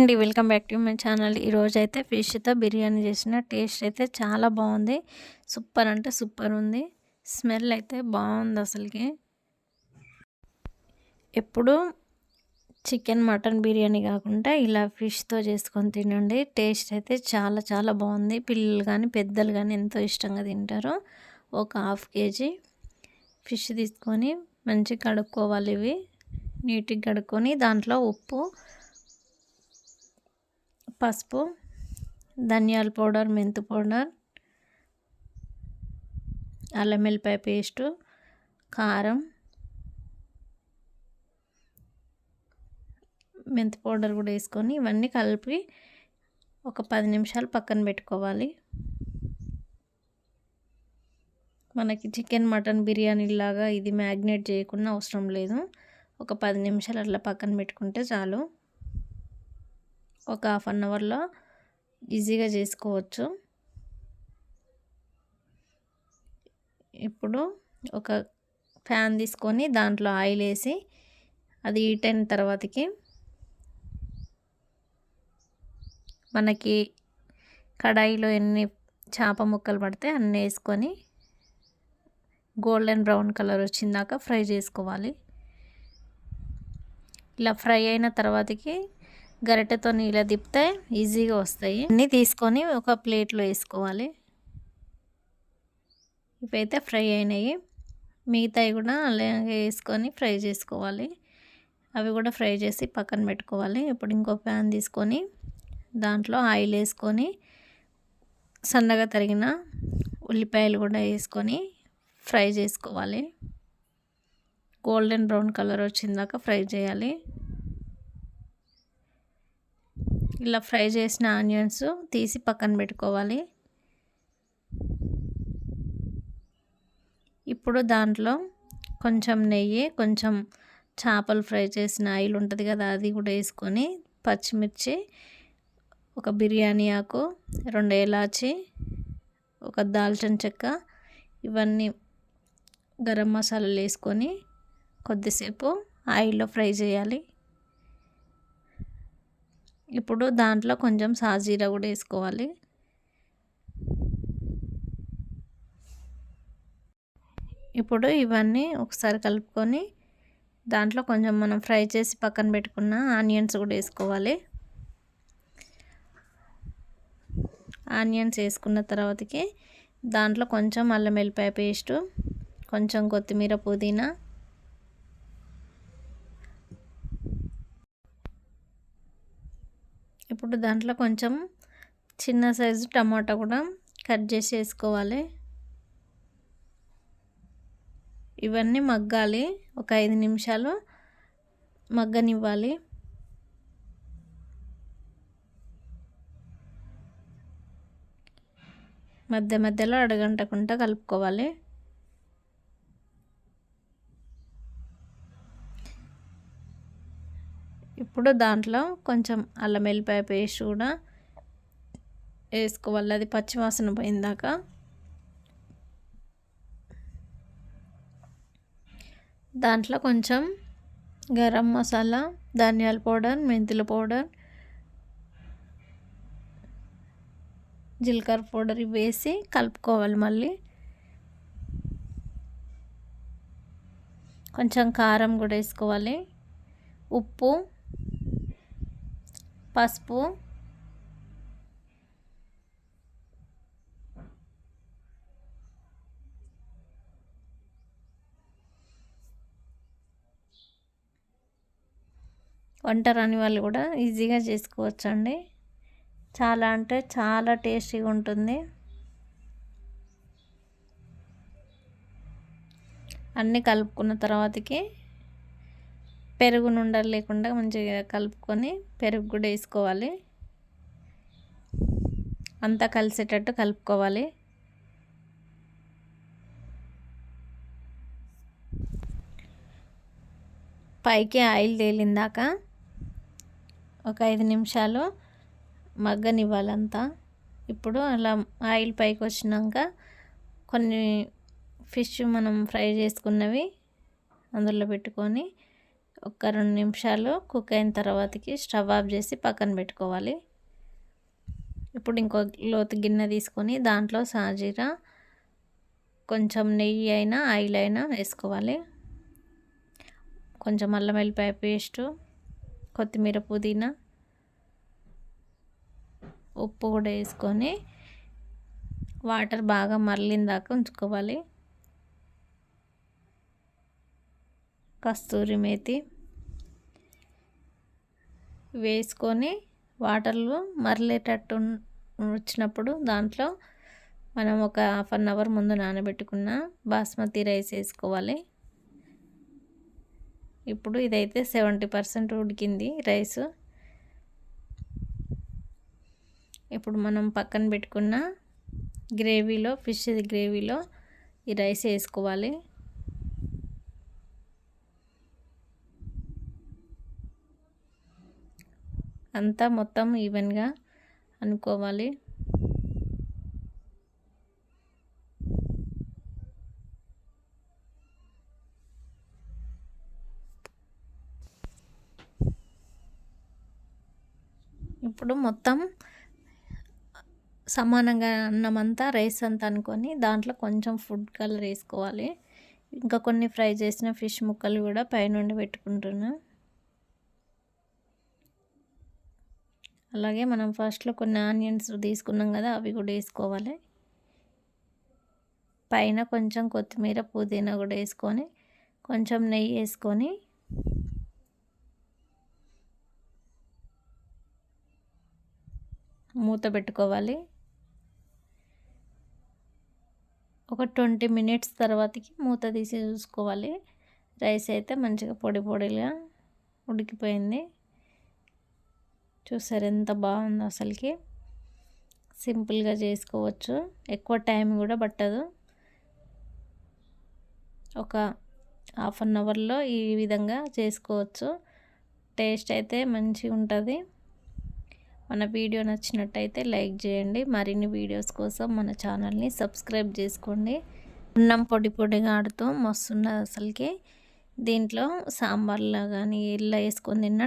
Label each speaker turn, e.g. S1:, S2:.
S1: అండి welcome back to my channel. ఈరోజు అయితే ఫిష్తో బిర్యానీ చేసిన టేస్ట్ అయితే చాలా బాగుంది. సూపర్ అంటే సూపర్ ఉంది. స్మెల్ అయితే బాగుంది అసలుకి. ఎప్పుడు చికెన్ మటన్ బిర్యానీ కాకుండా ఇలా ఫిష్తో చేసుకొని తినండి. టేస్ట్ అయితే చాలా చాలా బాగుంది. పిల్లలు కానీ పెద్దలు కానీ ఎంతో ఇష్టంగా తింటారు. ఒక హాఫ్ కేజీ ఫిష్ తీసుకొని మంచిగా కడుక్కోవాలి ఇవి. నీట్గా కడుక్కొని దాంట్లో ఉప్పు పసుపు ధనియాల పౌడర్ మెంతు పౌడర్ అల్లం వెల్లిపాయ పేస్టు కారం మెంతి పౌడర్ కూడా వేసుకొని ఇవన్నీ కలిపి ఒక పది నిమిషాలు పక్కన పెట్టుకోవాలి. మనకి చికెన్ మటన్ బిర్యానీ లాగా ఇది మ్యాగ్నేట్ చేయకుండా అవసరం లేదు. ఒక పది నిమిషాలు అట్లా పక్కన పెట్టుకుంటే చాలు. ఒక హాఫ్ అన్ అవర్లో ఈజీగా చేసుకోవచ్చు. ఇప్పుడు ఒక ఫ్యాన్ తీసుకొని దాంట్లో ఆయిల్ వేసి అది హీట్ అయిన తర్వాతకి మనకి కడాయిలో ఎన్ని చేప ముక్కలు పడితే అన్నీ వేసుకొని గోల్డెన్ బ్రౌన్ కలర్ వచ్చిందాక ఫ్రై చేసుకోవాలి. ఇలా ఫ్రై అయిన తర్వాతకి గరిటెతో ఇలా తిప్పితే ఈజీగా వస్తాయి. అన్నీ తీసుకొని ఒక ప్లేట్లో వేసుకోవాలి. ఇవైతే ఫ్రై అయినాయి. మిగతాయి కూడా అలాగే వేసుకొని ఫ్రై చేసుకోవాలి. అవి కూడా ఫ్రై చేసి పక్కన పెట్టుకోవాలి. ఇప్పుడు ఇంకో ప్యాన్ తీసుకొని దాంట్లో ఆయిల్ వేసుకొని సన్నగా తరిగిన ఉల్లిపాయలు కూడా వేసుకొని ఫ్రై చేసుకోవాలి. గోల్డెన్ బ్రౌన్ కలర్ వచ్చిందాక ఫ్రై చేయాలి. ఇలా ఫ్రై చేసిన ఆనియన్స్ తీసి పక్కన పెట్టుకోవాలి. ఇప్పుడు దాంట్లో కొంచెం నెయ్యి కొంచెం చేపలు ఫ్రై చేసిన ఆయిల్ ఉంటుంది కదా అది కూడా వేసుకొని పచ్చిమిర్చి ఒక బిర్యానీ ఆకు రెండు ఏలాచి ఒక దాల్చిన చెక్క ఇవన్నీ గరం మసాలాలు వేసుకొని కొద్దిసేపు ఆయిల్లో ఫ్రై చేయాలి. ఇప్పుడు దాంట్లో కొంచెం సాజీరా కూడా వేసుకోవాలి. ఇప్పుడు ఇవన్నీ ఒకసారి కలుపుకొని దాంట్లో కొంచెం మనం ఫ్రై చేసి పక్కన పెట్టుకున్న ఆనియన్స్ కూడా వేసుకోవాలి. ఆనియన్స్ వేసుకున్న తర్వాతకి దాంట్లో కొంచెం అల్లం వెల్లిపాయ పేస్టు కొంచెం కొత్తిమీర పుదీనా ఇప్పుడు దాంట్లో కొంచెం చిన్న సైజు టమాటా కూడా కట్ చేసి వేసుకోవాలి. ఇవన్నీ మగ్గాలి. ఒక ఐదు నిమిషాలు మగ్గనివ్వాలి. మధ్య మధ్యలో అడగంటకుండా కలుపుకోవాలి. ఇప్పుడు దాంట్లో కొంచెం అల్లం వెల్లిపాయ పేస్ట్ కూడా వేసుకోవాలి. అది పచ్చివాసన పోయిందాక. దాంట్లో కొంచెం గరం మసాలా ధనియాల పౌడర్ మెంతుల పౌడర్ జీలకర్ర పౌడర్ వేసి కలుపుకోవాలి మళ్ళీ. కొంచెం కారం కూడా వేసుకోవాలి. ఉప్పు పసుపు. వంట రాని వాళ్ళు కూడా ఈజీగా చేసుకోవచ్చండి. చాలా అంటే చాలా టేస్టీగా ఉంటుంది. అన్నీ కలుపుకున్న తర్వాతకి పెరుగు నుండలు లేకుండా మంచిగా కలుపుకొని పెరుగు కూడా వేసుకోవాలి. అంతా కలిసేటట్టు కలుపుకోవాలి. పైకి ఆయిల్ తేలిందాక ఒక ఐదు నిమిషాలు మగ్గనివ్వాలంతా ఇప్పుడు అలా ఆయిల్ పైకి వచ్చినాక కొన్ని ఫిష్ మనం ఫ్రై చేసుకున్నవి అందులో పెట్టుకొని ఒక రెండు నిమిషాలు కుక్ అయిన తర్వాతకి స్టవ్ ఆఫ్ చేసి పక్కన పెట్టుకోవాలి. ఇప్పుడు ఇంకో లోతు గిన్నె తీసుకొని దాంట్లో సాజీరా కొంచెం నెయ్యి అయినా ఆయిల్ అయినా వేసుకోవాలి. కొంచెం అల్లం వెల్లిపాయ పేస్టు కొత్తిమీర పుదీనా ఉప్పు కూడా వేసుకొని వాటర్ బాగా మరలిన దాకా ఉంచుకోవాలి. కస్తూరి మేతి వేసుకొని వాటర్లో మరలేటట్టు వచ్చినప్పుడు దాంట్లో మనం ఒక హాఫ్ అన్ అవర్ ముందు నానబెట్టుకున్న బాస్మతి రైస్ వేసుకోవాలి. ఇప్పుడు ఇదైతే సెవెంటీ పర్సెంట్ ఉడికింది రైస్. ఇప్పుడు మనం పక్కన పెట్టుకున్న గ్రేవీలో ఫిష్ గ్రేవీలో ఈ రైస్ వేసుకోవాలి. అంతా మొత్తం ఈవెన్గా అనుకోవాలి. ఇప్పుడు మొత్తం సమానంగా అన్నమంతా రైస్ అంతా అనుకొని దాంట్లో కొంచెం ఫుడ్ కలర్ వేసుకోవాలి. ఇంకా కొన్ని ఫ్రై చేసిన ఫిష్ ముక్కలు కూడా పైనుండి పెట్టుకుంటున్నాను అలాగే మనం ఫస్ట్లో కొన్ని ఆనియన్స్ తీసుకున్నాం కదా అవి కూడా వేసుకోవాలి. పైన కొంచెం కొత్తిమీర పుదీనా కూడా వేసుకొని కొంచెం నెయ్యి వేసుకొని మూత పెట్టుకోవాలి. ఒక ట్వంటీ మినిట్స్ తర్వాతకి మూత తీసి చూసుకోవాలి. రైస్ అయితే మంచిగా పొడి పొడిగా ఉడికిపోయింది. చూసారు ఎంత బాగుందో అసలుకి. సింపుల్గా చేసుకోవచ్చు. ఎక్కువ టైం కూడా పట్టదు. ఒక హాఫ్ అన్ అవర్లో ఈ విధంగా చేసుకోవచ్చు. టేస్ట్ అయితే మంచిగా ఉంటుంది. మన వీడియో నచ్చినట్టయితే లైక్ చేయండి. మరిన్ని వీడియోస్ కోసం మన ఛానల్ని సబ్స్క్రైబ్ చేసుకోండి. అన్నం పొడి పొడిగా ఆడుతూ మస్తున్నది అసలుకి. దీంట్లో సాంబార్లో కానీ ఇలా వేసుకొని తిన్న